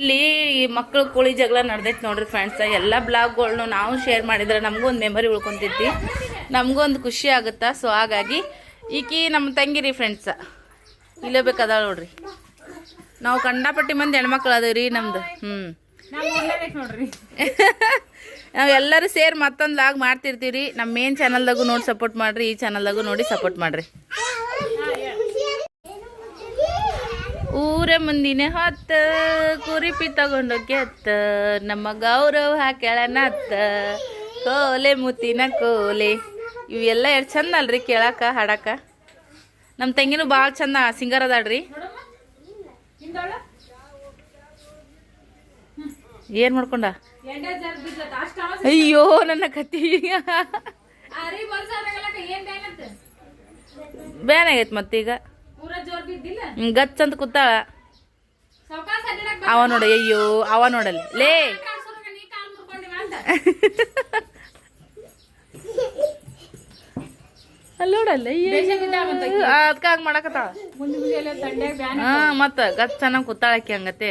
ಇಲ್ಲಿ ಮಕ್ಕಳು ಕೋಳಿ ಜಗಳ ನಡೆದೈತೆ ನೋಡ್ರಿ ಫ್ರೆಂಡ್ಸ್ ಎಲ್ಲ ಬ್ಲಾಗ್ಗಳ್ನು ನಾವು ಶೇರ್ ಮಾಡಿದ್ರೆ ನಮಗೂ ಒಂದು ಮೆಮೊರಿ ಉಳ್ಕೊಂತೈತಿ. ನಮಗೂ ಒಂದು ಖುಷಿ ಆಗುತ್ತಾ? ಸೊ ಹಾಗಾಗಿ ಈಕಿ ನಮ್ಮ ತಂಗಿರಿ ಫ್ರೆಂಡ್ಸ ಇಲ್ಲೇ ಬೇಕಾದ ನೋಡ್ರಿ. ನಾವು ಕಂಡಾಪಟ್ಟಿ ಮಂದಿ ಹೆಣ್ಮಕ್ಳು ಅದೇವ್ರಿ ನಮ್ದು. ಹ್ಞೂ ನಾವು ಎಲ್ಲರೂ ಸೇರಿ ಮತ್ತೊಂದು ಲಾಗ್ ಮಾಡ್ತಿರ್ತೀವಿ ರೀ ನಮ್ಮ ಮೇನ್ ಚಾನಲ್ದಾಗೂ ನೋಡಿ ಸಪೋರ್ಟ್ ಮಾಡಿರಿ, ಈ ಚಾನಲ್ದಾಗೂ ನೋಡಿ ಸಪೋರ್ಟ್ ಮಾಡ್ರಿ. ಊರ ಮುಂದಿನ ಹೊತ್ತ ಕುರಿಪಿ ತಗೊಂಡು ಗೆತ್ತ ನಮ್ಮ ಗೌರವ ಹಾಕ್ಯಾಳ ನತ್ತ ಕೋಲೆ ಮುತ್ತಿನ ಕೋಲೆ. ಇವೆಲ್ಲ ಎಷ್ಟು ಚಂದ ಅಲ್ರಿ ಕೇಳಾಕ ಹಾಡಾಕ. ನಮ್ಮ ತಂಗಿನೂ ಭಾಳ ಚಂದ ಸಿಂಗರ್ ಅದಾಳ್ರಿ. ಏನು ಮಾಡ್ಕೊಂಡ? ಅಯ್ಯೋ ನನ್ನ ಕತ್ತಿ. ಬೇನಾಗೈತ್ ಮತ್ತೀಗ. ಗಚ್ ಅಂತ ಕೂತಾಳ. ಅವ ನೋಡ ಅಯ್ಯೋ ಅವ ನೋಡಲ್ಲ. ಲೇ. ಕಾಡ್ಸೋರ್ಗ ನೀ ಕಾಲ್ ಮುರ್ಕೊಂಡಿವ ಅಂತ. ಅಲ್ಲಿ. ನೋಡಲ್ಲ ದೇಶ ಬಿದ್ದಾವಂತ ಅದಕ್ಕೆ ಹಂಗೆ ಮಾಡಕತ್ತಾಳ. ಹಾ ಮತ್ತ ಗಚ್ ಚೆನ್ನಾಗಿ ಕೂತಾಳಕ್ಕೆ ಹಂಗತೆ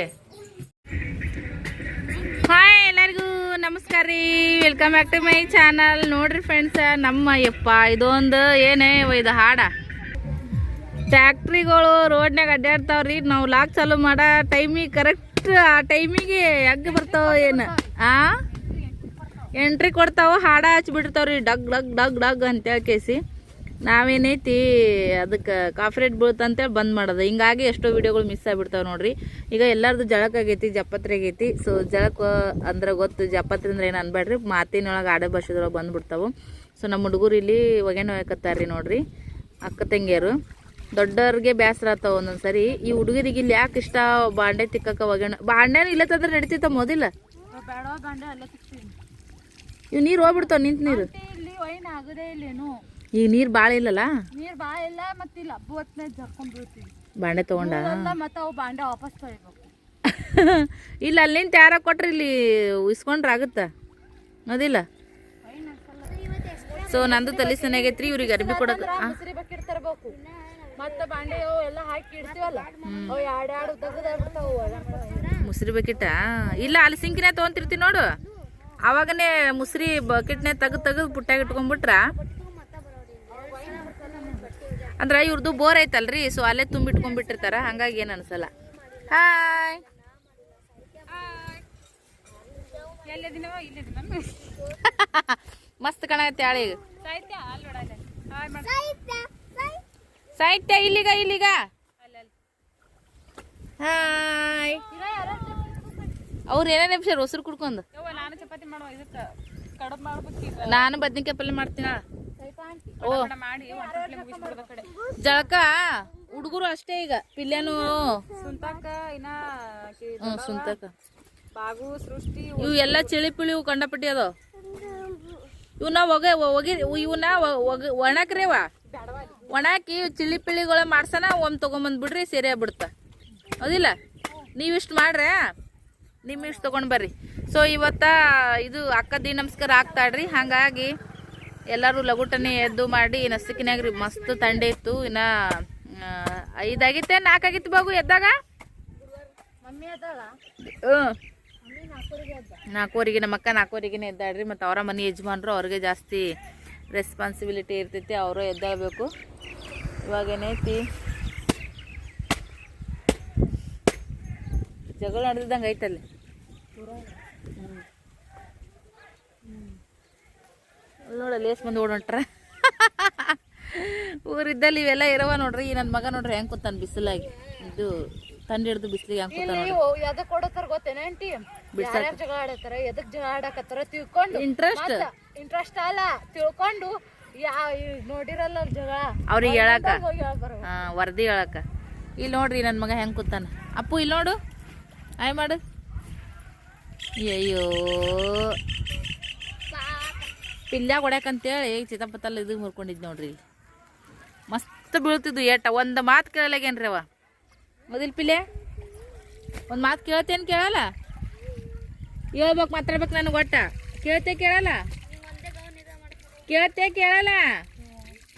ಹಾಯ್ ಎಲ್ಲರಿಗೂ ನಮಸ್ಕಾರ ರೀ. Welcome back to my channel ನೋಡ್ರಿ ಫ್ರೆಂಡ್ಸ್ ನಮ್ಮ ಯಪ್ಪ ಇದೊಂದು ಏನೇ ಇದು ಹಾಡ. ಟ್ಯಾಕ್ಟ್ರಿಗಳು ರೋಡ್ನಾಗ ಅಡ್ಡಾಡ್ತಾವ್ರಿ ನಾವು ಲಾಕ್ ಚಾಲು ಮಾಡೋ ಟೈಮಿಗೆ ಕರೆಕ್ಟ್ ಆ ಟೈಮಿಗೆ ಹೆಗ್ ಬರ್ತಾವ ಏನು? ಆ? ಎಂಟ್ರಿ ಕೊಡ್ತಾವ, ಹಾಡ ಹಚ್ಬಿಡ್ತಾವ್ರಿ ಡಗ್ ಡಗ್ ಡಗ್ ಡಗ್ ಅಂತೇಳಿ ಕೇಸಿ. ನಾವೇನೈತಿ ಅದಕ್ಕೆ ಕಾಫಿ ರೇಟ್ ಬೀಳ್ತಂತೇಳಿ ಬಂದ್ ಮಾಡೋದು. ಹಿಂಗಾಗಿ ಎಷ್ಟೋ ವಿಡಿಯೋಗಳು ಮಿಸ್ ಆಗಿಬಿಡ್ತಾವೆ ನೋಡ್ರಿ. ಈಗ ಎಲ್ಲರದು ಜಳಕ ಆಗೈತಿ, ಜಪತ್ರೆ ಆಗೈತಿ. ಸೊ ಜಳಕ ಅಂದ್ರೆ ಗೊತ್ತು, ಜಪತ್ರೆ ಅಂದ್ರೆ ಏನು ಅನ್ಬೇಡ್ರಿ ಮಾತಿನೊಳಗೆ ಆಡ ಭಾಷೆದೊಳಗೆ ಬಂದ್ಬಿಡ್ತಾವೆ. ಸೊ ನಮ್ಮ ಹುಡುಗರು ಇಲ್ಲಿ ಒಗೆನ ಹಾಕತ್ತಾರ್ರಿ ನೋಡ್ರಿ. ಅಕ್ಕ ತಂಗಿಯರು. ದೊಡ್ಡವ್ರಿಗೆ ಬೇಸರ ಆತಾವ ಒಂದೊಂದು ಸರಿ. ಈ ಹುಡುಗರಿಗೆ ಇಲ್ಲಿ ಯಾಕೆ ಇಷ್ಟ ಬಾಂಡೆ ತಿಕ್ಕಕ್ಕ ಒಗ್ಯಾಣ ಬಾಂಡೆನೂ ಇಲ್ಲ ತಂದ್ರೆ ನಡೀತಿತ್ತ ಮೊದಲ? ಇವ್ ನೀರ್ ಹೋಗ್ಬಿಡ್ತಾವ ನಿಂತ ನೀರು. ಈಗ ನೀರು ಭಾಳ ಇಲ್ಲಲ್ಲ? ನೀರು ಭಾಳ ಇಲ್ಲ ಮತ್ತೆ ಇಲ್ಲಿ ಹಬ್ಬ ಹೊತ್ನೇ ಜರ್ಕೊಂಡ್ ಬೀಳ್ತೀವಿ ಬಾಂಡೆ ತಗೊಂಡ? ಮತ್ತೆ ಅವು ಬಾಂಡೆ ವಾಪಸ್ ತೊಳಿಬೇಕು. ಇಲ್ಲ ಅಲ್ಲಿ ನಿಂತ ಯಾರ ಕೊಟ್ರಿ ಇಲ್ಲಿ ಇಸ್ಕೊಂಡ್ರೆ ಆಗುತ್ತ? ಅದಿಲ್ಲ? ಸೊ ನಂದು ತಲೆ ಆಗೈತ್ರಿ ಇವ್ರಿಗೆ ಅರ್ಬಿ ಕೊಡಕ್ ಮುಸ್ರಿ ಬಕೆಟ್ ತರಬೇಕು. ಮತ್ತೆ ಬಾಂಡೆ ಎಲ್ಲ ಹಾಕಿ ಇಡ್ತೀವಲ್ಲ ಅವು ಎರಡು ಎರಡು ತೆಗೆದಾಡ್ಬಿಡ್ತಾವು ಮುಸ್ರಿ ಬಕೆಟ? ಇಲ್ಲ ಅಲ್ಲಿ ಸಿಂಕಿನೇ ತಗೊಂತಿರ್ತಿ ನೋಡು. ಅವಾಗನೇ ಮುಸ್ರಿ ಬಕೆಟ್ನೇ ತೆಗೆದು ತೆಗೆದು ಪುಟ್ಟಾಗ ಇಟ್ಕೊಂಡ್ಬಿಟ್ರ ಅಂದ್ರೆ ಇವ್ರದ್ದು ಬೋರ್ ಐತಲ್ರಿ ಸೊ ಅಲ್ಲೇ ತುಂಬಿಟ್ಕೊಂಡ್ಬಿಟ್ಟಿರ್ತಾರ ಹಂಗಾಗಿ ಏನು ಅನ್ಸಲ್ಲ. ಹಾಯ್ ಎಲ್ಲದಿನವ ಇಲ್ಲಿದಿನ ಮಸ್ತ್ ಕಾಣತ್ತೆ ಆಳಿಗೆ ಈಗ ಸಾಹಿತ್ಯ? ಇಲ್ಲಿಗ ಇಲ್ಲಿಗ. ಹಾಯ್. ಅವ್ರು ಏನೇ ನಿಮಿಷರು ಹೊಸರು ಕುಡ್ಕೊಂಡು. ನಾನು ಚಪಾತಿ ಮಾಡುವ ಇದಕ್ಕೆ ಕಡಬ್ ಮಾಡ್ಬೇಕೀಗ ನಾನು ಬದ್ನಿಕಾಯಿ ಪಲ್ಯ ಮಾಡ್ತೀನ? ಓ. ಮಾಡಿ ಒಂದ್ ಮುಗಿಸ್ಬಿಡ್ದ ಕಡೆ. ಜಳಕ ಹುಡುಗರು ಅಷ್ಟೇ ಈಗ ಪಿಲ್ಯನು. ಸುಂತಾಕ ಇನ್ನ ಸುಂತಕ. ಬಾಗು ಸೃಷ್ಟಿ ಇವು ಎಲ್ಲ ಚಳಿ ಪಿಳಿ ಇವು ಕಂಡಪಟ್ಟಿ ಅದಾವ. ಇವನ್ನ ಒಗ ಒಗಿ ಇವನ್ನ ಒಣಕ್ರೇವ ಒಣಾಕಿ ಚಿಳಿ ಪಿಳಿಗಳ ಮಾಡ್ಸನ ಒಮ್ಮೆ ತೊಗೊಂಬಂದ್ಬಿಡ್ರಿ ಸೀರೆ ಬಿಡ್ತ. ಹೌದಿಲ್ಲ? ನೀವಿಷ್ಟು ಮಾಡ್ರೆ ನಿಮ್ಮ ಇಷ್ಟು ತೊಗೊಂಡು ಬರ್ರಿ. ಸೊ ಇವತ್ತ ಇದು ಅಕ್ಕ ಅಕ್ಕದಿ ನಮಸ್ಕಾರ ಆಗ್ತಾಡ್ರಿ ಹಾಗಾಗಿ ಎಲ್ಲರೂ ಲಘುಟನೆ ಎದ್ದು ಮಾಡಿ ನಸಿಕಿನಾಗ ರೀ ಮಸ್ತ್ ತಂಡೆ ಇತ್ತು. ಇನ್ನ ಐದಾಗಿತ್ತೆ ನಾಲ್ಕಾಗಿತ್ತು ಬಾಗು ಎದ್ದಾಗ? ಹ್ಞೂ ನಾಲ್ಕೂವರೆಗೆ ನಮ್ಮ ಅಕ್ಕ ಎದ್ದಾಡ್ರಿ ಮತ್ತು ಅವರ ಮನೆ ಯಜಮಾನರು ಅವ್ರಿಗೆ ಜಾಸ್ತಿ ರೆಸ್ಪಾನ್ಸಿಬಿಲಿಟಿ ಇರ್ತೈತಿ, ಅವರು ಎದ್ದಾಡಬೇಕು ಇವಾಗ ಏನೈತಿ ಜಗಳ ನಡೆದಿದ್ದಂಗೆ ಐತಲ್ಲಿ. ನೋಡಲ್ಲ ಲೇಸ್ ಬಂದು ಓಡೊಂಟ್ರ. ಊರಿದ್ದಲ್ಲಿ ಇವೆಲ್ಲ ಇರವ ನೋಡ್ರಿ, ಈ ನನ್ನ ಮಗ ನೋಡ್ರಿ, ಹೆಂಗೆ ಕೂತಾನೆ ಬಿಸಿಲಾಗಿ. ಇದು ತಂಡಿ ಹಿಡಿದು ಬಿಸಿಲಿಗೆ ಹೆಂಗೆ ನೀವು ಎದಕ್ ಕೊಡತ್ತಾರ ಗೊತ್ತೇನ ಆಂಟಿ ಯಾರ್ಯಾರ ಜಗಳ ಆಡತ್ತಾರ ಎದಕ್ ಜಗಳ ಆಡಕತ್ತಾರ ತಿಳ್ಕೊಂಡು ಇಂಟ್ರೆಸ್ಟ್ ಇಂಟ್ರೆಸ್ಟ್ ಅಲ್ಲ ತಿಳ್ಕೊಂಡು ಯಾ ಇವ್ ನೋಡಿರಲ್ಲ ಅವ್ರ್ ಜಗಳ. ಅವ್ರಿಗೆ ಹೇಳಕ ಹೋಗಿ ಹೇಳ್ಬಾರ ಹಾ ವರದಿ ಹೇಳಾಕ ಇಲ್ಲಿ ನೋಡ್ರಿ ನನ್ನ ಮಗ ಹೆಂಗೆ ಕೂತಾನ. ಅಪ್ಪು ಇಲ್ಲಿ ನೋಡು. ಆಯ್ ಮಾಡು. ಅಯ್ಯೋ ಪಿಲ್ಯಾಗ ಹೊಡ್ಯಾಕಂತೇಳಿ ಚಿತ್ತಪತ್ತಲ್ಲಿ ಇದು ಮುರ್ಕೊಂಡಿದ್ ನೋಡ್ರಿ ಇಲ್ಲಿ. ಮಸ್ತ್ ಬೀಳ್ತಿದ್ವು ಏಟ. ಒಂದು ಮಾತು ಕೇಳಲಾಗೇನ್ರಿ ಅವ. ಮೊದಲ್ ಪಿಲೆ? ಒಂದು ಮಾತು ಕೇಳ್ತೇನು ಕೇಳಲ್ಲ? ಹೇಳ್ಬೇಕು ಮಾತಾಡ್ಬೇಕು ನನಗೆ ಒಟ್ಟ. ಕೇಳ್ತೆ ಕೇಳಲ್ಲ? ಕೇಳ್ತೆ ಕೇಳಲ್ಲ?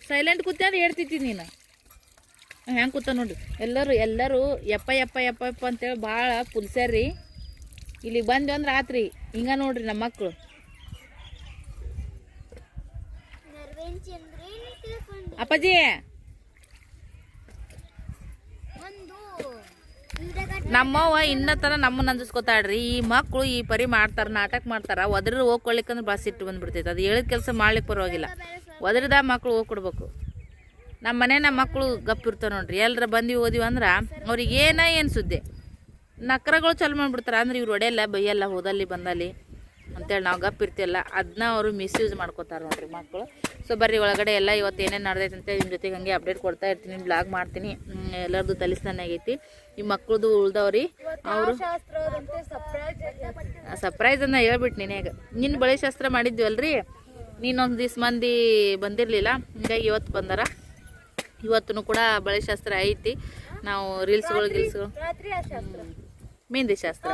ಸೈಲೆಂಟ್ ಕೂತ್ಯಾರ ಹೇಳ್ತಿದ್ದಿ ನೀನು. ಹೆಂಗೆ ಕೂತ ನೋಡ್ರಿ ಎಲ್ಲರೂ ಎಲ್ಲರೂ ಯಪ್ಪ ಯಪ್ಪ ಯಪ್ಪ ಯಪ್ಪ ಅಂತೇಳಿ ಭಾಳ ಪುಲ್ಸ್ಯಾರ್ರಿ. ಇಲ್ಲಿಗೆ ಬಂದ್ವಿ ಅಂದ್ರೆ ಆತ್ರಿ. ಹಿಂಗ ನೋಡ್ರಿ ನಮ್ಮ ಮಕ್ಕಳು ಅಂದ್ರೆ ಅಪ್ಪಾಜಿ ಒಂದು ಕ್ರೀಡೆಗಾಟ ನಮ್ಮವ್ವ ಇನ್ನ ತರ ನಮ್ಮನ್ನ ಅಂಜಿಸ್ಕೊತಾಳ್ರಿ ಈ ಮಕ್ಕಳು ಈ ಪರಿ ಮಾಡ್ತಾರ, ನಾಟಕ ಮಾಡ್ತಾರ ಒದ್ರ ಹೋಗ್ಕೊಳ್ಲಿಕ್ಕಂದ್ರೆ ಬಸ್ ಇಟ್ಟು ಬಂದ್ಬಿಡ್ತೈತೆ. ಅದು ಹೇಳಿದ ಕೆಲಸ ಮಾಡ್ಲಿಕ್ಕೆ ಪರವಾಗಿಲ್ಲ. ಒದ್ರದ ಮಕ್ಳು ಹೋಗಿ ಕೊಡ್ಬೇಕು ನಮ್ಮ ಮನೆ ನಮ್ಮ ಮಕ್ಕಳು ಗಪ್ ಇರ್ತಾರೆ ನೋಡ್ರಿ. ಎಲ್ಲರ ಬಂದಿವಿ ಓದಿವಿ ಅಂದ್ರೆ ಅವ್ರಿಗೆ ಏನ ಏನು ಸುದ್ದಿ? ನಕ್ರಗಳು ಚಾಲು ಮಾಡ್ಬಿಡ್ತಾರೆ. ಅಂದ್ರೆ ಇವ್ರು ಒಡೆಯಲ್ಲ, ಬೈಯಲ್ಲ, ಹೋದಲ್ಲಿ, ಬಂದಲ್ಲಿ ಅಂತೇಳಿ ನಾವು ಗಪ್ ಇರ್ತಿಲ್ಲ. ಅದನ್ನ ಅವರು ಮಿಸ್ಯೂಸ್ ಮಾಡ್ಕೋತಾರೆ ನೋಡ್ರಿ ಮಕ್ಕಳು ಸೊ ಬರ್ರಿ ಒಳಗಡೆ ಎಲ್ಲ ಇವತ್ತು ಏನೇನು ನಡೆದೈತೆ ಅಂತ ನಿಮ್ಮ ಜೊತೆಗೆ ಹಂಗೆ ಅಪ್ಡೇಟ್ ಕೊಡ್ತಾ ಇರ್ತೀನಿ, ಬ್ಲಾಗ್ ಮಾಡ್ತೀನಿ. ಎಲ್ಲರದು ತಲಿಸ್ತಾನೆ ಆಗೈತಿ ಈ ಮಕ್ಕಳದು ಉಳ್ದವ್ರಿ. ಅವರು ಸರ್ಪ್ರೈಸ್ ಅನ್ನ ಹೇಳ್ಬಿಟ್ಟು ನೀನ್ಯಾಗ ನಿನ್ನ ಬಳೆ ಶಾಸ್ತ್ರ ಮಾಡಿದ್ವಲ್ರಿ? ನೀನೊಂದು ದಿವ್ಸ ಮಂದಿ ಬಂದಿರಲಿಲ್ಲ. ಹಿಂಗಾಗಿ ಇವತ್ತು ಬಂದಾರ. ಇವತ್ತು ಕೂಡ ಬಳೆ ಶಾಸ್ತ್ರ ಐತಿ. ನಾವು ರೀಲ್ಸ್ಗಳು ಗಿಲ್ಸ್ಗಳು ಮೆಹಂದಿ ಶಾಸ್ತ್ರ?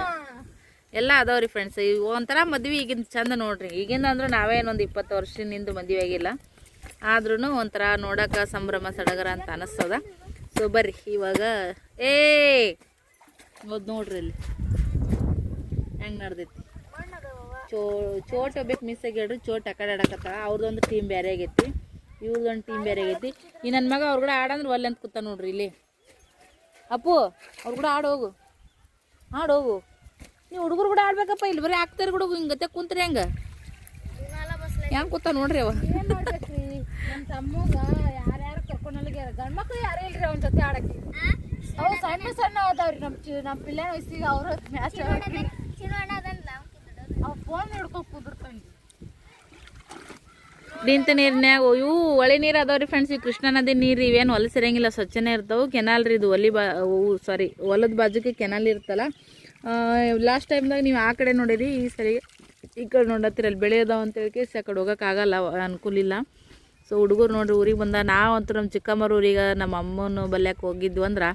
ಎಲ್ಲ ಅದಾವ್ರಿ ಫ್ರೆಂಡ್ಸ್ ಒಂಥರ ಮದ್ವೆ ಈಗಿನ ಚಂದ ನೋಡ್ರಿ. ಈಗಿಂದ ಅಂದ್ರೆ ನಾವೇನೊಂದು ಇಪ್ಪತ್ತು ವರ್ಷದಿಂದ ಮದುವೆ ಆಗಿಲ್ಲ ಆದ್ರೂ ಒಂಥರ ನೋಡಕ್ಕೆ ಸಂಭ್ರಮ ಸಡಗರ ಅಂತ ಅನಿಸ್ತದ. ಸೊ ಬರ್ರಿ ಇವಾಗ. ಏ! ಹೋದ್ ನೋಡ್ರಿ ಅಲ್ಲಿ. ಹೆಂಗೆ ನಡ್ದೈತಿ? ಚೋ ಚೋಟ್ ಬೇಕು ಮಿಸ್ ಆಗಿಡ್ರಿ ಚೋಟ್ ಆ ಕಡೆ ಆಡಕತ್ತಾಳ. ಅವ್ರದ್ದೊಂದು ಟೀಮ್ ಬೇರೆ ಆಗೈತಿ. ಇವ್ರದ್ದೊಂದು ಟೀಮ್ ಬೇರೆ ಆಗೈತಿ. ಈ ನನ್ನ ಮಗ ಅವ್ರ ಕೂಡ ಆಡಂದ್ರೆ ಒಲ್ಲೆ ಅಂತ ಕೂತ ನೋಡ್ರಿ ಇಲ್ಲಿ. ಅಪ್ಪು ಅವ್ರ ಕೂಡ ಆಡೋಗು ಹೋಗು. ಆಡ್ ಹೋಗು. ನೀವು ಹುಡುಗರು ಕೂಡ ಆಡ್ಬೇಕಪ್ಪ ಇಲ್ಲಿ ಬರೀ ಆಗ್ತಾರೆ ಕೂಡ ಹಿಂಗತ್ತೆ ಕುಂತ್ರಿ ಹೆಂಗ? ಹೆಂಗೆ ಕೂತ ನೋಡ್ರಿ ಅವ? ಕರ್ಕೊಂಡಲ್ಲಿಗೆ ಗಂಡ್ ಮಕ್ಳು ಯಾರೇ ಇಲ್ರಿ ಅವ್ನ ಜೊತೆ ಆಡಕ್ಕೆ? ಅವು ಸಣ್ಣ ಸಣ್ಣ ಅದಾವ್ರಿ ನಮ್ಮ ಚಿ ನಮ್ ಪಿಲ್ಲೆ ವಯಸ್ಸಿಗೆ ಅವ್ರ ಮ್ಯಾಚ್ ಅದನ್ನ ಅವ್ ಫೋನ್ ಹಿಡ್ಕೊಂಡ್ ಕುದುರ್ತಾನೆ ನಿಂತ ನೀರ್ನ್ಯಾಗ ಇವು ಒಳೆ ನೀರು ಅದಾವ್ರಿ ಫ್ರೆಂಡ್ಸ್ ಈ ಕೃಷ್ಣಾ ನದಿ ನೀರು ಇವೇನು ಹೊಲ ಸಿರಂಗಿಲ್ಲ ಸ್ವಚ್ಛನೇ ಇರ್ತಾವೆ. ಕೆನಾಲ್ ರೀ ಇದು ಒಲಿ ಬಾ ಸಾರಿ ಹೊಲದ ಬಾಜುಗೆ ಕೆನಾಲ್ ಇರ್ತಲ್ಲ. ಲಾಸ್ಟ್ ಟೈಮ್ದಾಗ ನೀವು ಆ ಕಡೆ ನೋಡಿರಿ ಈ ಸರಿ ಈ ಕಡೆ ನೋಡತ್ತಿರಲ್ಲಿ ಬೆಳೆ ಅದಾವ ಅಂತೇಳಿ ಆ ಕಡೆ ಹೋಗೋಕ್ಕಾಗಲ್ಲ ಅನುಕೂಲ ಇಲ್ಲ. ಸೊ ಹುಡುಗರು ನೋಡ್ರಿ ಊರಿಗೆ ಬಂದ ನಾವಂತೂ ನಮ್ಮ ಚಿಕ್ಕಮ್ಮರು ಊರಿಗೆ ನಮ್ಮ ಅಮ್ಮನ ಬಲ್ಯಕ್ಕೆ ಹೋಗಿದ್ವು ಅಂದ್ರೆ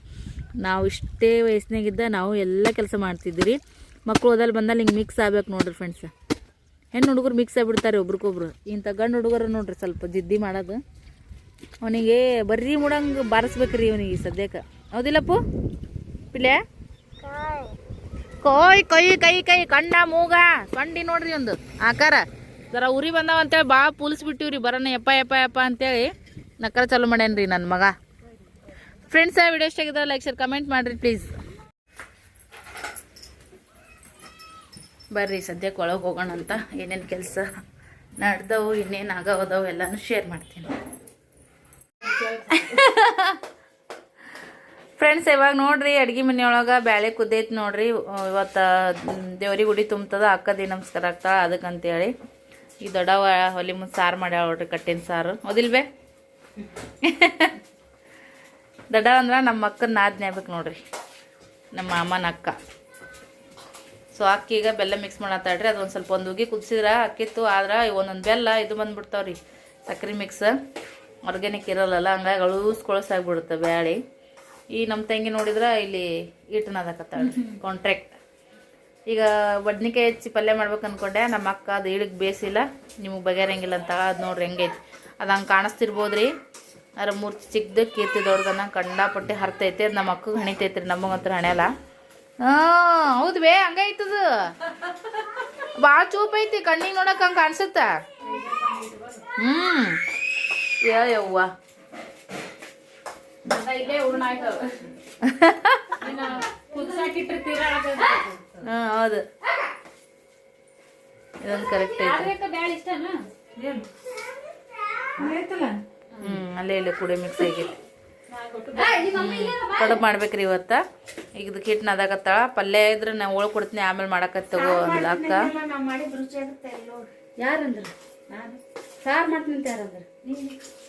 ನಾವು ಇಷ್ಟೇ ವಯಸ್ಸಿನಾಗಿದ್ದ ನಾವು ಎಲ್ಲ ಕೆಲಸ ಮಾಡ್ತಿದ್ವಿ ಮಕ್ಕಳು ಓದಲ್ಲಿ ಬಂದಲ್ಲಿ ಹಿಂಗೆ ಮಿಕ್ಸ್ ಆಗ್ಬೇಕು ನೋಡ್ರಿ ಫ್ರೆಂಡ್ಸ್ ಹೆಣ್ಣು ಹುಡುಗರು ಮಿಕ್ಸ್ ಆಗಿಬಿಡ್ತಾರೆ ಒಬ್ರಿಗೊಬ್ರು ಇಂಥ ಗಂಡು ಹುಡುಗರು ನೋಡ್ರಿ ಸ್ವಲ್ಪ ಜಿದ್ದಿ ಮಾಡೋದು. ಅವನಿಗೆ ಬರ್ರಿ ಮುಡಂಗೆ ಬಾರಿಸ್ಬೇಕ್ರಿ ಅವನಿಗೆ ಸದ್ಯಕ್ಕೆ ಹೌದಿಲ್ಲಪ್ಪು? ಪಿಲ್ಯ ಕೋಯ್. ಕೊಯ್ ಕೈ ಕೈ ಕಣ್ಣ ಮೂಗ. ಕಂಡಿ ನೋಡ್ರಿ ಒಂದು. ಆಕಾರ. ಜರ ಉರಿ ಬಂದಾವ ಅಂತೇಳಿ ಭಾಳ ಪೂಲಿಸ್ಬಿಟ್ಟಿವ್ರಿ ಬರೋಣ ಯಪ್ಪ ಯಪ್ಪ ಯಪ್ಪ ಅಂತೇಳಿ ನಕ್ಕರ ಚಾಲು ಮಾಡ್ಯಾನ್ರಿ ನನ್ನ ಮಗ. ಫ್ರೆಂಡ್ಸ್ ವಿಡಿಯೋ ಇಷ್ಟ ಲೈಕ್ ಶೇರ್ ಕಮೆಂಟ್ ಮಾಡಿರಿ ಪ್ಲೀಸ್ ಬರ್ರಿ ಸದ್ಯಕ್ಕೆ ಒಳಗೆ ಹೋಗೋಣ ಅಂತ. ಏನೇನು ಕೆಲಸ ನಡೆದವು, ಇನ್ನೇನು ಆಗವದವು ಎಲ್ಲಾನು ಶೇರ್ ಮಾಡ್ತೀನಿ. ಫ್ರೆಂಡ್ಸ್ ಇವಾಗ ನೋಡ್ರಿ, ಅಡ್ಗೆ ಮನೆಯೊಳಗೆ ಬ್ಯಾಳೆ ಕುದ್ದೈತೆ ನೋಡ್ರಿ. ಇವತ್ತು ದೇವ್ರಿಗೆ ಗುಡಿ ತುಂಬ್ತದ, ಅಕ್ಕ ದಿ ನಮಸ್ಕಾರ ಆಗ್ತಾಳ, ಅದಕ್ಕಂತೇಳಿ. ಈ ದೊಡ್ಡವ ಹೊಲಿ ಮುಂದೆ ಸಾರು ಮಾಡ್ಯಾಳ ನೋಡ್ರಿ ಕಟ್ಟಿನ ಸಾರು. ಓದಿಲ್ವೇ ದೊಡ್ಡವ ಅಂದ್ರೆ ನಮ್ಮ ಅಕ್ಕನ ನಾದ್ನೆ ಆಗ್ಬೇಕು ನೋಡ್ರಿ. ನಮ್ಮ ಮಾಮನ ಅಕ್ಕ. ಸೊ ಅಕ್ಕಿ ಈಗ ಬೆಲ್ಲ ಮಿಕ್ಸ್ ಮಾಡತ್ತಾಳ್ರಿ. ಅದೊಂದು ಸ್ವಲ್ಪ ಒಂದು ಉಗಿ ಕುದಿಸಿದ್ರೆ ಅಕ್ಕಿತ್ತು ಆದ್ರೆ ಒಂದೊಂದು ಬೆಲ್ಲ ಇದು ಬಂದ್ಬಿಡ್ತಾವ್ರಿ. ಸಕ್ರೆ ಮಿಕ್ಸ್ ಆರ್ಗ್ಯಾನಿಕ್ ಇರಲ್ಲಲ್ಲ, ಹಂಗಾಗಿ ಅಳುಸ್ ಕೊಳಸಾಗ್ಬಿಡುತ್ತೆ ಬ್ಯಾಳಿ. ಈ ನಮ್ಮ ತಂಗಿ ನೋಡಿದ್ರೆ ಇಲ್ಲಿ ಹಿಟ್ಟನ್ನ ಅದಕತ್ತಾಳ್ರಿ ಕಾಂಟ್ರಾಕ್ಟ್ ಈಗ ಬದ್ನಿಕಾಯಿ ಹೆಚ್ಚಿ ಪಲ್ಯ ಮಾಡ್ಬೇಕು ಅನ್ಕೊಂಡೆ ನಮ್ಮ ಅಕ್ಕ ಅದು ಇಳಿಗೆ ಬೇಸಿಲ್ಲ ನಿಮಗೆ ಬಗೆಹರಂಗಿಲ್ಲ ಅಂತ ಅದು ನೋಡ್ರಿ ಹೆಂಗೈತಿ. ಅದು ಹಂಗೆ ಕಾಣಿಸ್ತಿರ್ಬೋದ್ರಿ. ಅದ್ರ ಮೂರು ಚಿಕ್ಕದು ಕೀರ್ತಿ ದೊಡ್ಡದನ್ನ ಕಂಡಾಪಟ್ಟೆ ಹರ್ತೈತೆ ಅದು ನಮ್ಮ ಅಕ್ಕಗೆ ಹಣಿತೈತ್ರಿ ನಮಗಂತ್ರ ಹಣೆಯಲ್ಲ ಹಾಂ ಹೌದು ಬೇ ಹಂಗೈತದ ಭಾಳ ಚೂಪ್ ಐತಿ ಕಣ್ಣಿಗೆ ನೋಡಕ್ಕೆ ಹಂಗೆ ಕಾಣಿಸುತ್ತ. ಹ್ಞೂ ಆಯ್ತವ ಯವ್ವ. ಹಾಂ ಹೌದು. ಇದೊಂದು ಕರೆಕ್ಟ್ ಐತಿ. ಹ್ಞೂ ಅಲ್ಲೇ ಇಲ್ಲ ಕೂಡ ಮಿಕ್ಸ್ ಆಗೈತಿ ಕಡುಬು ಮಾಡ್ಬೇಕ್ರಿ ಇವತ್ತ. ಈಗ ಇದಕ್ಕೆ ಹಿಟ್ಟು ನದಾಕತ್ತಾಳ ಪಲ್ಯ ಇದ್ರೆ ನಾ ಒಳಗೆ ಕೊಡ್ತೀನಿ ಆಮೇಲೆ ಮಾಡಕತ್ತ ತಗೋ ಅಂದ್ಲ ಅಕ್ಕ. ಯಾರಂದ್ರ? ನಾನು. ಸಾರ್ ಮಾಡ್ತೀನಿ ಯಾರಂದ್ರ?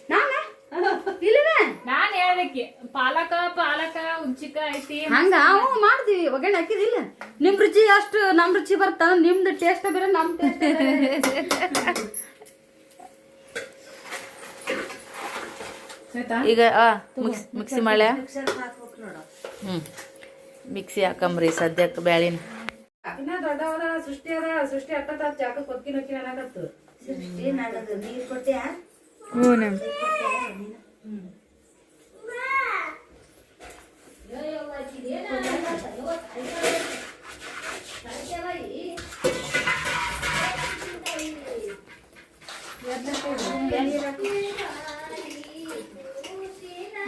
ನಾನ? ಇಲ್ಲವೇ? ನಾನ್ ಹೇಳಕ್ಕೆ ಪಾಲಕ ಪಾಲಕ ಉಂಚಿಕ ಐತಿ. ಹಂಗ ಅವು ಮಾಡ್ತೀವಿ ಒಗ್ಗರಣೆ ಹಾಕಿದಿಲ್ಲ ನಿಮ್ ರುಚಿ ಅಷ್ಟು ನಮ್ ರುಚಿ ಬರ್ತಾವ ನಿಮ್ದು ಟೇಸ್ಟ್ ಬೇರೆ ನಮ್ ಟೇಸ್ಟ್ ಈಗ ಮಿಕ್ಸ್ ಹ್ಞೂ ಮಿಕ್ಸಿ ಹಾಕಂಬ್ರಿ ಸದ್ಯಕ್ಕೆ ಬ್ಯಾಳಿನ. ಇನ್ನ ದೊಡ್ಡವರ ಸೃಷ್ಟಿ ಅದ ಸೃಷ್ಟಿ ಅಕ್ಕ ಜಾಗ ಕೊತ್ಕಿನ ಅನ್ನಕತ್ತು ಹ್ಞೂ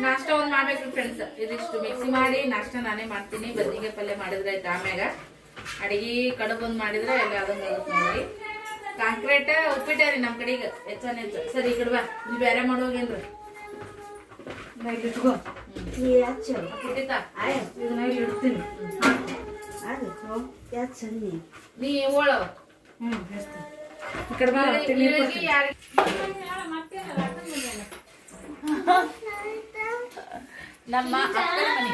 ನಾಷ್ಟ ಒಂದು ಮಾಡ್ಬೇಕು ಫ್ರೆಂಡ್ಸ್ ಇದಿಷ್ಟು ಮಿಕ್ಸಿ ಮಾಡಿ ನಾಷ್ಟ ನಾನೇ ಮಾಡ್ತೀನಿ. ಬದ್ನಿಗೆ ಪಲ್ಯ ಮಾಡಿದ್ರೆ ಆಯ್ತು ಆಮ್ಯಾಗ? ಅಡಿಗೆ ಕಡುಬು ಒಂದ್ ಮಾಡಿದ್ರೆ ಎಲ್ಲ ಅದನ್ನ ನೋಡಿ ಕಾಂಕ್ರೀಟ್ ಉಪ್ಪಿಟ್ಟಾರಿ ರೀ ಕಡೆ ಕಡೆಗೆ ಹೆಚ್ಚಾನೆ ಹೆಚ್ಚು. ಸರಿ ಈ ಕಡೆ ಬಾ. ನೀವು ಬೇರೆ ಮಾಡೋಗೇನ್ರಿ ಇಟ್ಕೋ. ಇದನ್ನ ಇಲ್ಲಿ ಇಡ್ತೀನಿ. ನೀ ಓಳವ ಹ್ಞೂ ಹೇಳ್ತೀನಿ ಈ ಕಡೆ ಬಾ ತಿನ್ನಿ ಇವ್ರಿಗೆ ಯಾರ್- ನಮ್ಮ ಅಕ್ಕನ ಮನೆ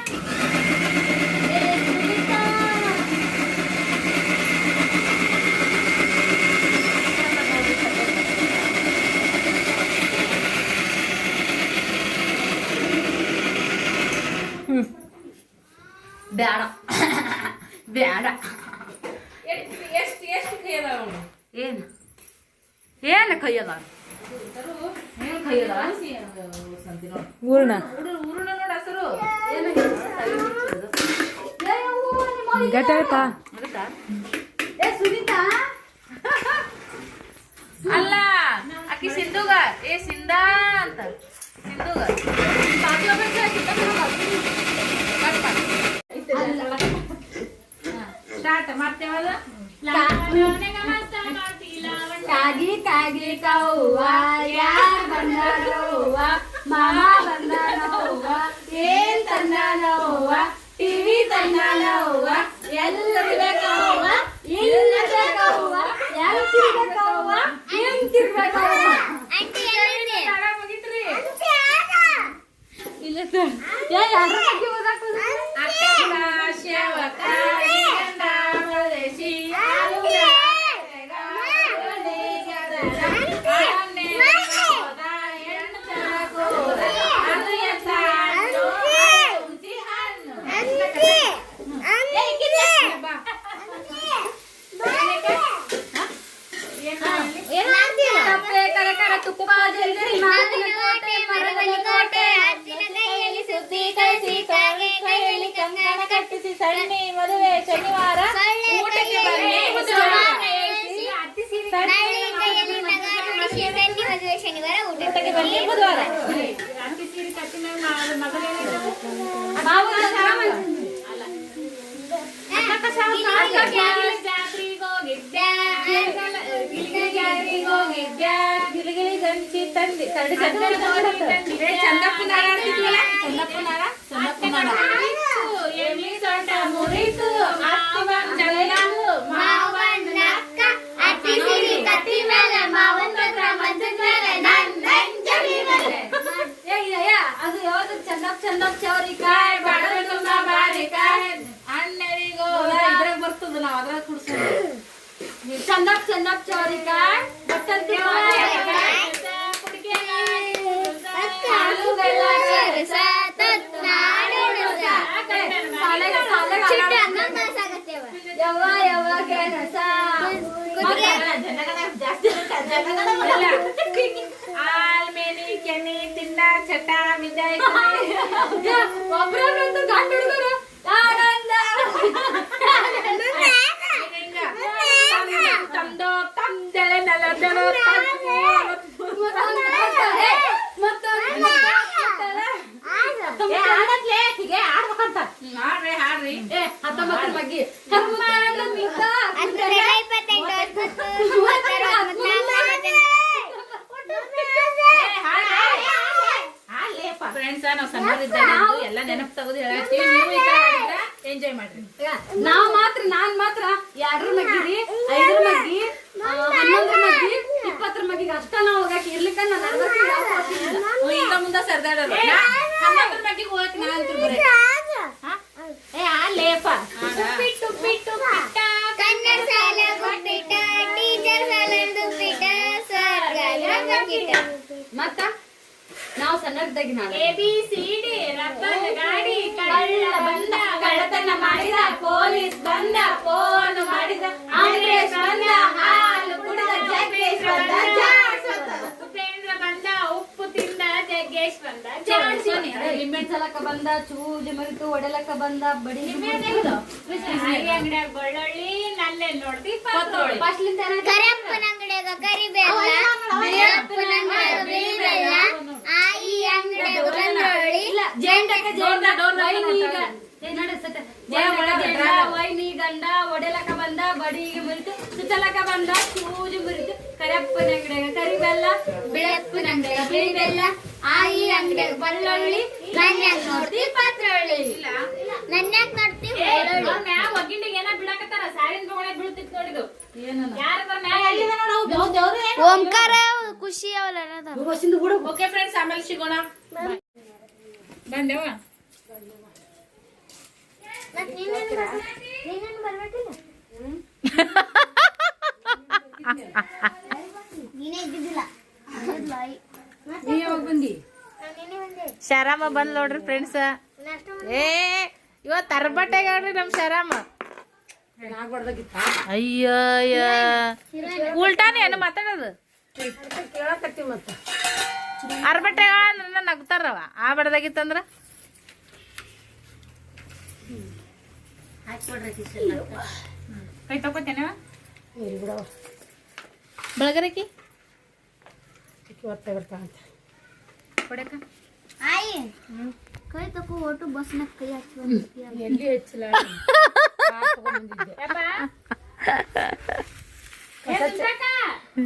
ಬ್ಯಾಡ ಬ್ಯಾಡ ಎಷ್ಟು ಎಷ್ಟು ಕೈ ಅದಾವ ಅವ್ನು? ಏನು ಏನು ಕೈಯದ ಏನ್ ಕೈ ಅದಾವ? ಸಂತಿ ನೋಡು. ಹೂರ್ಣ ಉರುಳು ಉರುಳು ನೋಡು ಹಸ್ರು. ಸುನೀತಾ. ಅಲ್ಲ ಅಕ್ಕಿ ಸಿಂಧುಗ. ಏ ಸಿಂಧಾ ಅಂತ. ಸಿಂಧುಗ. ಸ್ಟಾರ್ಟ್ ಮಾಡ್ತೇವಲ್ಲ ತಾಗಿ ಕಾಗಿ ಕವ್ವ ಯಾರ್ ಬಂದಾರವ್ವ ಮಾಮ ಬಂದಾರವ್ವ ಏನ್ ತಂದಾನವ್ವ ಟಿವಿ ತಂದಾನವ್ವ ಎಲ್ಲರೂ ಬೇಕವ್ವ ಇಲ್ಲ ಬೇಕವ್ವ ಯಾರು ತಿರ್ಬೇಕವ್ವ ಕೈಯಲ್ಲಿ ಕಂಕಣ ಕಟ್ಟಿಸಿ ಸಣ್ಣಿ ಮದುವೆ ಶನಿವಾರ ಊಟಕ್ಕೆ ಬನ್ನಿ ನಳ್ಳಿ ಕೈಯಲ್ಲಿ ನಗಾರ ನುಡಿಸಿ ಬೆನ್ನಿ ಮದುವೆ ಶನಿವಾರ ಊಟಕ್ಕೆ ಊಟಕ್ಕೆ ಬನ್ನಿ ಬುಧವಾರ ಮಾವು ಗಿಲಿಗಿಲಿ ಗಂಜಿ ತಂದಿ ಕರಡಿ ಚಂದಪ್ಪನ ಆಡ್ತಿದ್ವಲ್ಲ ಚಂದಪ್ಪನ ಚಂದಪ್ಪನ ಮುರಿತು ಅತ್ತಿ ಬಂದಳು ಆಲ್ಮೇನಿ ಕೆನಿ ತಿನ್ನ ಚಟ ಬಿದ್ದಾಯ್ ಒಬ್ರೊಬ್ರಂತೂ ಗಂಡ ಹುಡುಗರು ಆನಂದ ತಂದೋ ತಂದೆಳೆ ನಲದಳು ಏ, ಆಡತ್ಲೆ, ಹೀಗೆ ಆಡ್ಬೇಕಂತ ಹಾಡ್ರಿ ಹಾಡ್ರಿ ಏ ಹತ್ತೊಂಬತ್ತರ ಬಗ್ಗೆ ಫ್ರೆಂಡ್ಸ್ ನಾವು ಸಣ್ಣವರಿದ್ದಾಗ ಎಲ್ಲ ನೆನಪು ತಗೋದು ಹೇಳತ್ತೀವಿ. ನೀವು ಈ ತರ ಎಂಜಾಯ್ ಮಾಡ್ರಿ. ನಾವು ಮಾತ್ರ ನಾನ್ ಮಾತ್ರ ಎರಡ್ರ ಮಗ್ಗಿರಿ ಐದರ ಮಗ್ಗಿ ಹನ್ನೊಂದರ ಮಗ್ಗಿ ಇಪ್ಪತ್ತರ ಮಗ್ಗಿಗೆ ಅಷ್ಟ ನಾವು ಹೋಗಕ್ ಇರ್ಲಿಕ್ಕ ನಾನು ಈಗ ಮುಂದೆ ಸರ್ದಾಡೋದು ಹನ್ನೊಂದರ ಮಗ್ಗಿಗೆ ಹೋಗಕ್ ನಾ ಅಂತ ಬರೀ. ಏ ಅಲ್ಲೇಪ ಬಿಟ್ಟು ಬಿಟ್ಟು ಬಿಟ್ಟ ಕನ್ನಡ ಸಾಲ ಕೊಟ್ಬಿಟ್ಟ ಟೀಚರ್ ಸಾಲಂದು ಬಿಟ್ಟ ಸರ್ ಗಿಟ್ಟ ಮತ್ತ? ನಾವ್ ಸಣ್ಣದಾಗಿ ನಾನು A B C D rubber ಗಾಡಿ ಕಳ್ಳ ಬಂದ ಕಳ್ಳತನ ಮಾಡಿದ ಪೊಲೀಸ್ ಬಂದ ಫೋನ್ ಮಾಡಿದ ಅಂಗ್ರೇಜ್ ಬಂದ ಹಾಲು ಕುಡಿದ ಜಗ್ಗೇಶ್ ಬಂದ ಜಾಡ್ಸ್ ಬಂದ. ಉಪೇಂದ್ರ ಬಂದ ಉಪ್ಪು ತಿಂದ ಜಗ್ಗೇಶ್ ಬಂದ ಲಿಂಬೆ ಸಲಕ ಬಂದ ಚೂಜಿ ಮರಿತು ಒಡೆಲಕ್ಕ ಬಂದ ಬಡಿ ಅಂಗಡಿಯಾಗ ಬಳ್ಳೊಳ್ಳಿ ನಲ್ಲೆ ನೋಡ್ತಿ ಫಸ್ಟ್ಲಿಂದ ಕರಪ್ಪನ ಅಂಗಡಿಯಾಗ ಕರಿಬೇಲ್ಲ ಬಿಳಿಯಪ್ಪನ ಅಂಗಡಿಯಾಗ ಗಂಡ. ಒಡೆಲಕ ಬಂದ ಬಡಿಗೆ ಮುರಿತು ಸುತ್ತಲಕ ಬಂದ ಸೂಜಿ ಮುರಿತು ಕರಿಯಪ್ಪನ ಅಂಗಡಿಯಾಗ ಕರಿ ಬೆಲ್ಲ ಬೆಳಪ್ಪನ ಅಂಗಡಿಯಾಗ ಬಿಳಿ ಬೆಲ್ಲ ಆಯಿ ಅಂಗಡಿಯಾಗ ಬಳ್ಳೊಳ್ಳಿ ನೋಡ್ತಿ ಪಾತ್ರೊಳ್ಳಿ ನೋಡ್ತಿ. ಮ್ಯಾಗ ಒಗ್ಗಿಂಡಿಗೆ ಏನ ಬಿಡಕತ್ತಾರ? ಸಾರಿನ ಬೀಳ್ತಿತ್ತು ನೋಡಿದು ಯಾರ ಮ್ಯಾಗ ಓಂಕಾರ ಖುಷಿ ಅವಲ್ಲ ಓಕೆ ಫ್ರೆಂಡ್ಸ್ ಆಮೇಲೆ ಸಿಗೋಣ. ಬಂದೇವ? ನೀನೇ ಇದ್ದಿದ್ದಿಲ್ಲ. ಶರಾಮ ಬಂದ್ ನೋಡ್ರಿ ಫ್ರೆಂಡ್ಸ್ ಏ ಇವತ್ ತರ್ಬಟ್ಟೆಗಾಡ್ರಿ ನಮ್ ಶರಾಮ. ಅಯ್ಯೋ ಅಯ್ಯ ಉಲ್ಟಾನೇ ಏನು ಮಾತಾಡೋದು? ಅರ್ಬಟ್ಟೆಗಳ ನನ್ನ ನಗ್ತಾರವ. ಆ ಬಡದಾಗಿತ್ತಂದ್ರ? ಕೈ ತಗೋತೇನೆ ಬೆಳಗರಕಿ? ಕೊಡಕ ಆಯಿ ಕೈ ತಕೋ ಒಟ್ಟು ಬಸ್ನಾಗ ಕೈ ಹಚ್ಚಿ ಬರೀ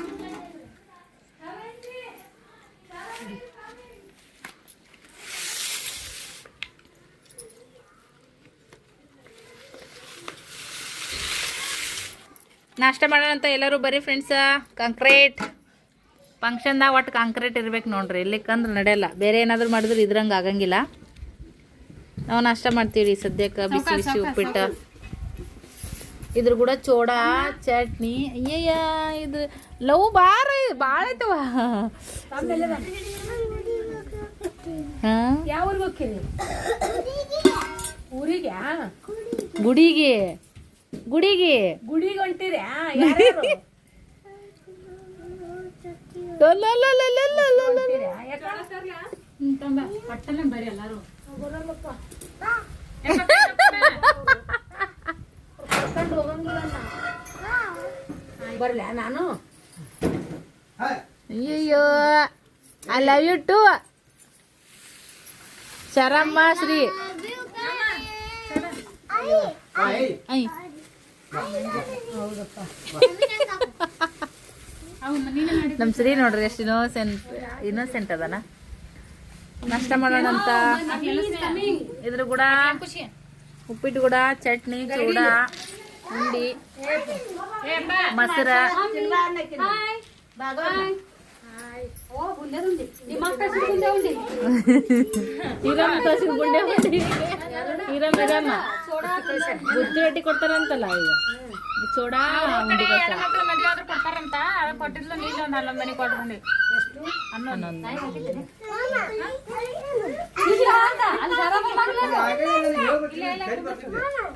ನಾಷ್ಟ ಮಾಡೋಣ ಅಂತ ಎಲ್ಲರೂ ಬರೀ ಫ್ರೆಂಡ್ಸ ಕಾಂಕ್ರೀಟ್ ಫಂಕ್ಷನ್ದಾಗ ಒಟ್ಟು ಕಾಂಕ್ರೀಟ್ ಇರ್ಬೇಕು ನೋಡ್ರಿ. ಇಲ್ಲಿಕ್ಕಂದ್ರೆ ನಡೆಯಲ್ಲ. ಬೇರೆ ಏನಾದರೂ ಮಾಡಿದ್ರೆ ಇದ್ರಂಗೆ ಆಗಂಗಿಲ್ಲ. ನಾವು ನಾಷ್ಟ ಮಾಡ್ತೀವಿ ಸದ್ಯಕ್ಕೆ ಬಿಸಿ ಬಿಸಿ ಉಪ್ಪಿಟ್ಟು. ಇದ್ರ ಕೂಡ ಚೋಡ ಚಟ್ನಿ. ಅಯ್ಯಯ್ಯ ಇದು ಲವ್ ಬಾರ ಭಾಳ ಐತವ ಹಾ? ಯಾವ ಊರಿಗೆ ಊರಿಗೆ ಗುಡಿಗೆ. ಗುಡಿಗೆ. ಗುಡಿಗೆ ಹೊಂಟಿರಿ ಬರ್ಲ ನಾನು? ಅಯ್ಯೋ ಐ ಲವ್ ಯು ಟು ಶರಮ್ಮ ಶ್ರೀ. ಐ ನಮ್ ಸರಿ ನೋಡ್ರಿ ಎಷ್ಟು ಇನ್ನೋಸೆಂಟ್ ಇನ್ನೋಸೆಂಟ್ ಅದನ. ನಷ್ಟ ಮಾಡೋಣ ಅಂತ. ಇದ್ರ ಕೂಡ ಉಪ್ಪಿಟ್ಟು ಕೂಡ ಚಟ್ನಿ ಚೂಡ ಉಂಡಿ ಮೊಸರ. ಇರಮ್ಮ ಇರಮ್ಮ ಇರಮ್ಮ ಬುದ್ಧಿ ರೊಟ್ಟಿ ಕೊಡ್ತಾರಂತಲ್ಲ ಈಗ ಈ ಸೋಡಾ ಉಂಡಿ ಕಸ ಮಕ್ಳು ಮದ್ವೆ ಆದ್ರೂ ಕೊಡ್ತಾರಂತ ಅದ ಕೊಟ್ಟಿದ್ಲು ನೀನು ಒಂದ್ ಹನ್ನೊಂದ್ ಮನೆ ಕೊಟ್ಕೊಂಡು ಹನ್ನೊಂದು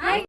ಅಲ್ಲಿ